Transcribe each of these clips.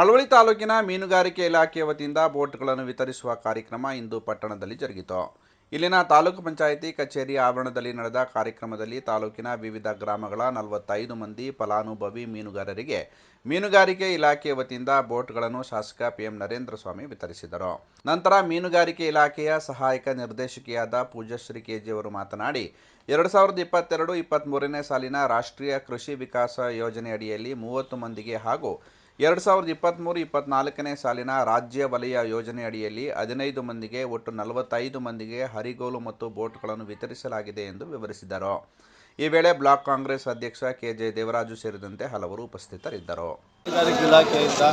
ಮಳವಳ್ಳಿ ತಾಲೂಕಿನ ಮೀನುಗಾರಿಕೆ ಇಲಾಖೆಯ ವತಿಯಿಂದ ಬೋಟ್ಗಳನ್ನು ವಿತರಿಸುವ ಕಾರ್ಯಕ್ರಮ ಇಂದು ಪಟ್ಟಣದಲ್ಲಿ ಜರುಗಿತು. ಇಲ್ಲಿನ ತಾಲೂಕು ಪಂಚಾಯಿತಿ ಕಚೇರಿ ಆವರಣದಲ್ಲಿ ನಡೆದ ಕಾರ್ಯಕ್ರಮದಲ್ಲಿ ತಾಲೂಕಿನ ವಿವಿಧ ಗ್ರಾಮಗಳ ನಲವತ್ತೈದು ಮಂದಿ ಫಲಾನುಭವಿ ಮೀನುಗಾರರಿಗೆ ಮೀನುಗಾರಿಕೆ ಇಲಾಖೆಯ ವತಿಯಿಂದ ಬೋಟ್ಗಳನ್ನು ಶಾಸಕ ಪಿಎಂ ನರೇಂದ್ರ ಸ್ವಾಮಿ ವಿತರಿಸಿದರು. ನಂತರ ಮೀನುಗಾರಿಕೆ ಇಲಾಖೆಯ ಸಹಾಯಕ ನಿರ್ದೇಶಕಿಯಾದ ಪೂಜಾಶ್ರೀ ಕೆಜಿ ಅವರು ಮಾತನಾಡಿ, ಎರಡು ಸಾವಿರದ ಇಪ್ಪತ್ತೆರಡು ಇಪ್ಪತ್ತ್ಮೂರನೇ ಸಾಲಿನ ರಾಷ್ಟ್ರೀಯ ಕೃಷಿ ವಿಕಾಸ ಯೋಜನೆ ಅಡಿಯಲ್ಲಿ ಮೂವತ್ತು ಮಂದಿಗೆ ಹಾಗೂ ಎರಡು ಸಾವಿರದ ಇಪ್ಪತ್ತ್ಮೂರು ಇಪ್ಪತ್ನಾಲ್ಕನೇ ಸಾಲಿನ ರಾಜ್ಯ ವಲಯ ಯೋಜನೆ ಅಡಿಯಲ್ಲಿ ಹದಿನೈದು ಮಂದಿಗೆ ಒಟ್ಟು ನಲವತ್ತೈದು ಮಂದಿಗೆ ಹರಿಗೋಲು ಮತ್ತು ಬೋಟ್ಗಳನ್ನು ವಿತರಿಸಲಾಗಿದೆ ಎಂದು ವಿವರಿಸಿದರು. ಈ ವೇಳೆ ಬ್ಲಾಕ್ ಕಾಂಗ್ರೆಸ್ ಅಧ್ಯಕ್ಷ ಕೆ ಜೆ ದೇವರಾಜು ಸೇರಿದಂತೆ ಹಲವರು ಉಪಸ್ಥಿತರಿದ್ದರು. ಇಲಾಖೆಯಿಂದ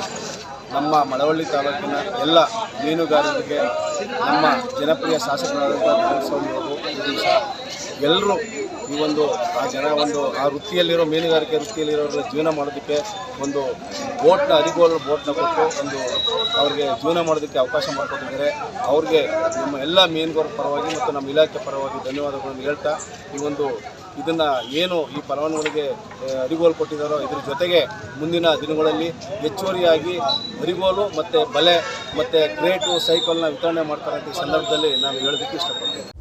ನಮ್ಮ ಮಳವಳ್ಳಿ ತಾಲೂಕಿನ ಎಲ್ಲ ಮೀನುಗಾರರಿಗೆ ನಮ್ಮ ಜನಪ್ರಿಯ ಶಾಸಕರಾದಂಥ ಕುಮಾರಸ್ವಾಮಿ ಅವರು ಎಲ್ಲರೂ ಈ ಒಂದು, ಆ ಜನ ಒಂದು, ಆ ವೃತ್ತಿಯಲ್ಲಿರೋ ಮೀನುಗಾರಿಕೆ ವೃತ್ತಿಯಲ್ಲಿರೋರ ಜೀವನ ಮಾಡೋದಕ್ಕೆ ಒಂದು ಬೋಟ್ನ ಅರಿಗೋಲು ಬೋಟ್ನ ಕೊಟ್ಟು ಒಂದು ಅವ್ರಿಗೆ ಜೀವನ ಮಾಡೋದಕ್ಕೆ ಅವಕಾಶ ಮಾಡಿಕೊಟ್ಟಿದ್ದಾರೆ. ಅವ್ರಿಗೆ ನಮ್ಮ ಎಲ್ಲ ಮೀನುಗಾರರ ಪರವಾಗಿ ಮತ್ತು ನಮ್ಮ ಇಲಾಖೆ ಪರವಾಗಿ ಧನ್ಯವಾದಗಳನ್ನು ಹೇಳ್ತಾ, ಈ ಒಂದು ಇದನ್ನು ಏನು ಈ ಪರವಾನಗಿಗೆ ಅರಿಗೋಲು ಕೊಟ್ಟಿದ್ದಾರೋ, ಇದ್ರ ಜೊತೆಗೆ ಮುಂದಿನ ದಿನಗಳಲ್ಲಿ ಹೆಚ್ಚುವರಿಯಾಗಿ ಅರಿಗೋಲು ಮತ್ತು ಬಲೆ ಮತ್ತು ಕ್ರೇಟು ಸೈಕಲ್ನ ವಿತರಣೆ ಮಾಡ್ತಾರೆ ಅಂತ ಈ ಸಂದರ್ಭದಲ್ಲಿ ನಾನು ಹೇಳೋದಕ್ಕೆ ಇಷ್ಟಪಡ್ತೀನಿ.